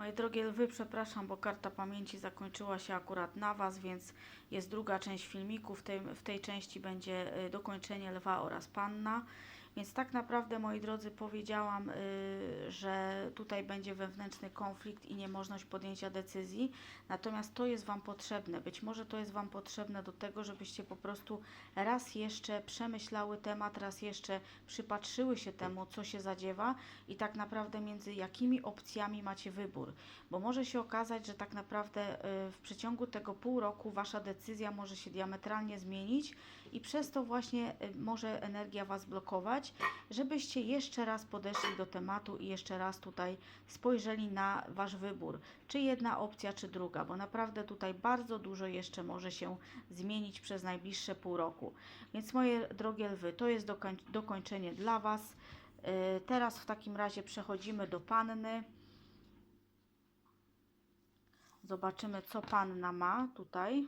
Moje drogie lwy, przepraszam, bo karta pamięci zakończyła się akurat na Was, więc jest druga część filmiku. W tej, w tej części będzie y, dokończenie lwa oraz panna. Więc tak naprawdę, moi drodzy, powiedziałam, y, że tutaj będzie wewnętrzny konflikt i niemożność podjęcia decyzji. Natomiast to jest Wam potrzebne. Być może to jest Wam potrzebne do tego, żebyście po prostu raz jeszcze przemyślały temat, raz jeszcze przypatrzyły się temu, co się zadziewa i tak naprawdę między jakimi opcjami macie wybór. Bo może się okazać, że tak naprawdę y, w przeciągu tego pół roku Wasza decyzja może się diametralnie zmienić i przez to właśnie y, może energia Was blokować, żebyście jeszcze raz podeszli do tematu i jeszcze raz tutaj spojrzeli na Wasz wybór, czy jedna opcja, czy druga, bo naprawdę tutaj bardzo dużo jeszcze może się zmienić przez najbliższe pół roku. Więc moje drogie lwy, to jest dokoń- dokończenie dla Was. Y, Teraz w takim razie przechodzimy do panny. Zobaczymy, co panna ma tutaj.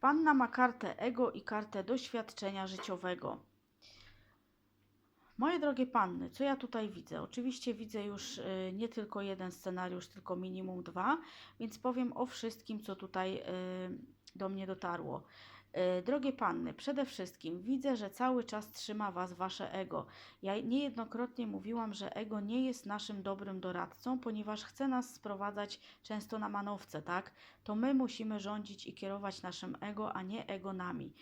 Panna ma kartę ego i kartę doświadczenia życiowego. Moje drogie panny, co ja tutaj widzę? Oczywiście widzę już y, nie tylko jeden scenariusz, tylko minimum dwa, więc powiem o wszystkim, co tutaj y, do mnie dotarło. Y, Drogie panny, przede wszystkim widzę, że cały czas trzyma was wasze ego. Ja niejednokrotnie mówiłam, że ego nie jest naszym dobrym doradcą, ponieważ chce nas sprowadzać często na manowce, tak? To my musimy rządzić i kierować naszym ego, a nie ego nami.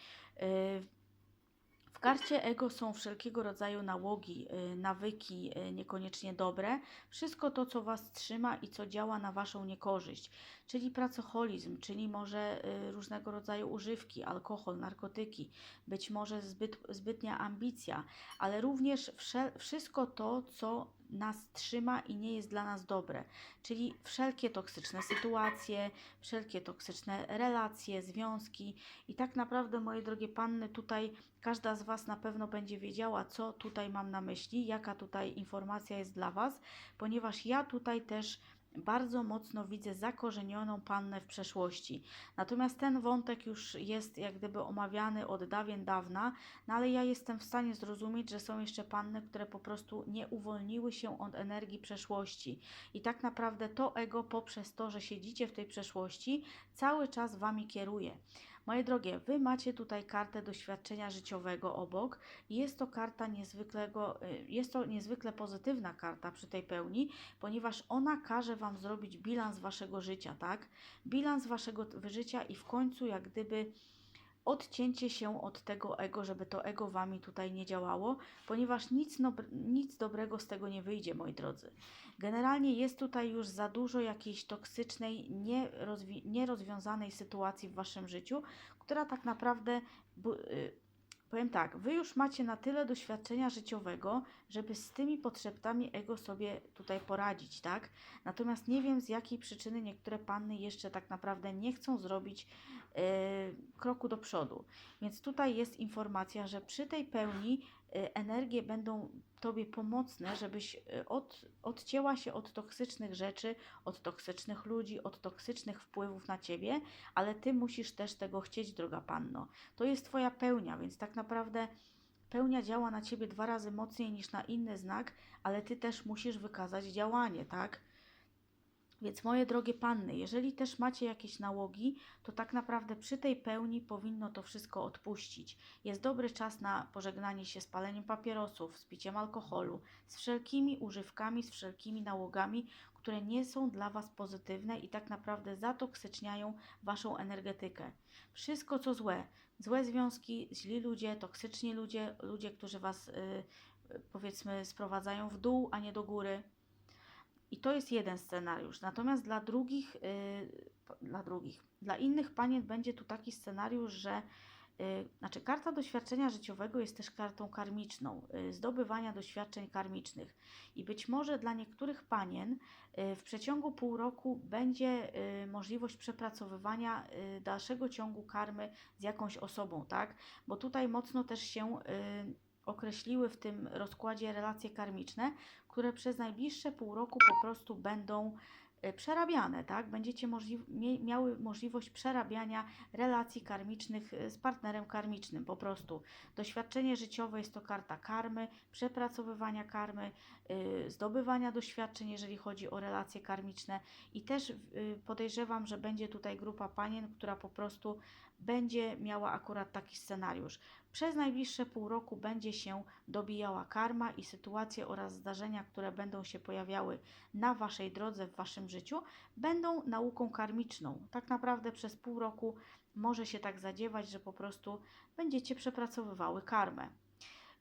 W karcie ego są wszelkiego rodzaju nałogi, y, nawyki y, niekoniecznie dobre. Wszystko to, co Was trzyma i co działa na Waszą niekorzyść, czyli pracoholizm, czyli może y, różnego rodzaju używki, alkohol, narkotyki, być może zbyt, zbytnia ambicja, ale również wszel, wszystko to, co nas trzyma i nie jest dla nas dobre, czyli wszelkie toksyczne sytuacje, wszelkie toksyczne relacje, związki. I tak naprawdę, moje drogie panny, tutaj każda z Was na pewno będzie wiedziała, co tutaj mam na myśli, jaka tutaj informacja jest dla Was, ponieważ ja tutaj też bardzo mocno widzę zakorzenioną pannę w przeszłości. Natomiast ten wątek już jest jak gdyby omawiany od dawien dawna, no ale ja jestem w stanie zrozumieć, że są jeszcze panny, które po prostu nie uwolniły się od energii przeszłości. I tak naprawdę to ego poprzez to, że siedzicie w tej przeszłości, cały czas Wami kieruje. Moje drogie, Wy macie tutaj kartę doświadczenia życiowego obok. Jest to karta niezwykłego, y, jest to niezwykle pozytywna karta przy tej pełni, ponieważ ona każe Wam zrobić bilans Waszego życia, tak? Bilans Waszego życia i w końcu jak gdyby odcięcie się od tego ego, żeby to ego Wami tutaj nie działało, ponieważ nic, no, nic dobrego z tego nie wyjdzie, moi drodzy. Generalnie jest tutaj już za dużo jakiejś toksycznej, nierozwi- nierozwiązanej sytuacji w Waszym życiu, która tak naprawdę, y, powiem tak, Wy już macie na tyle doświadczenia życiowego, żeby z tymi potrzebami ego sobie tutaj poradzić, tak? Natomiast nie wiem z jakiej przyczyny niektóre panny jeszcze tak naprawdę nie chcą zrobić e, kroku do przodu. Więc tutaj jest informacja, że przy tej pełni energie będą Tobie pomocne, żebyś e, od, odcięła się od toksycznych rzeczy, od toksycznych ludzi, od toksycznych wpływów na Ciebie, ale Ty musisz też tego chcieć, droga panno. To jest Twoja pełnia, więc tak naprawdę pełnia działa na Ciebie dwa razy mocniej niż na inny znak, ale Ty też musisz wykazać działanie, tak? Więc moje drogie panny, jeżeli też macie jakieś nałogi, to tak naprawdę przy tej pełni powinno to wszystko odpuścić. Jest dobry czas na pożegnanie się z paleniem papierosów, z piciem alkoholu, z wszelkimi używkami, z wszelkimi nałogami, które nie są dla Was pozytywne i tak naprawdę zatoksyczniają Waszą energetykę. Wszystko co złe, złe związki, źli ludzie, toksyczni ludzie, ludzie, którzy Was y, y, powiedzmy sprowadzają w dół, a nie do góry. I to jest jeden scenariusz. Natomiast dla drugich, yy, dla drugich, dla innych panien będzie tu taki scenariusz, że yy, znaczy karta doświadczenia życiowego jest też kartą karmiczną, yy, zdobywania doświadczeń karmicznych. I być może dla niektórych panien w przeciągu pół roku będzie możliwość przepracowywania dalszego ciągu karmy z jakąś osobą, tak? Bo tutaj mocno też się określiły w tym rozkładzie relacje karmiczne, które przez najbliższe pół roku po prostu będą y, przerabiane, tak? Będziecie możli- miały możliwość przerabiania relacji karmicznych y, z partnerem karmicznym, po prostu. Doświadczenie życiowe jest to karta karmy, przepracowywania karmy, y, zdobywania doświadczeń, jeżeli chodzi o relacje karmiczne i też y, podejrzewam, że będzie tutaj grupa panien, która po prostu będzie miała akurat taki scenariusz. Przez najbliższe pół roku będzie się dobijała karma i sytuacje oraz zdarzenia, które będą się pojawiały na Waszej drodze, w Waszym życiu, będą nauką karmiczną. Tak naprawdę przez pół roku może się tak zadziewać, że po prostu będziecie przepracowywały karmę.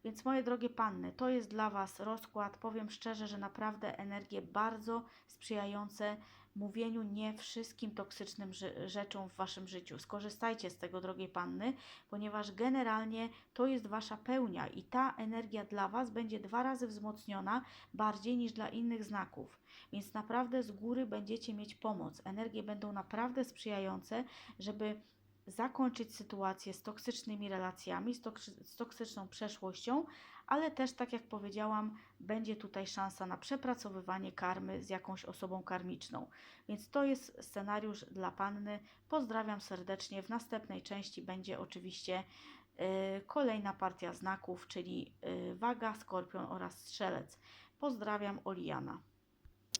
Więc moje drogie panny, to jest dla Was rozkład. Powiem szczerze, że naprawdę energie bardzo sprzyjające mówieniu nie wszystkim toksycznym rze- rzeczom w Waszym życiu. Skorzystajcie z tego, drogie panny, ponieważ generalnie to jest Wasza pełnia i ta energia dla Was będzie dwa razy wzmocniona bardziej niż dla innych znaków. Więc naprawdę z góry będziecie mieć pomoc. Energie będą naprawdę sprzyjające, żeby zakończyć sytuację z toksycznymi relacjami, z, toksy- z toksyczną przeszłością, ale też, tak jak powiedziałam, będzie tutaj szansa na przepracowywanie karmy z jakąś osobą karmiczną. Więc to jest scenariusz dla panny. Pozdrawiam serdecznie. W następnej części będzie oczywiście y, kolejna partia znaków, czyli y, waga, skorpion oraz strzelec. Pozdrawiam, Oliana.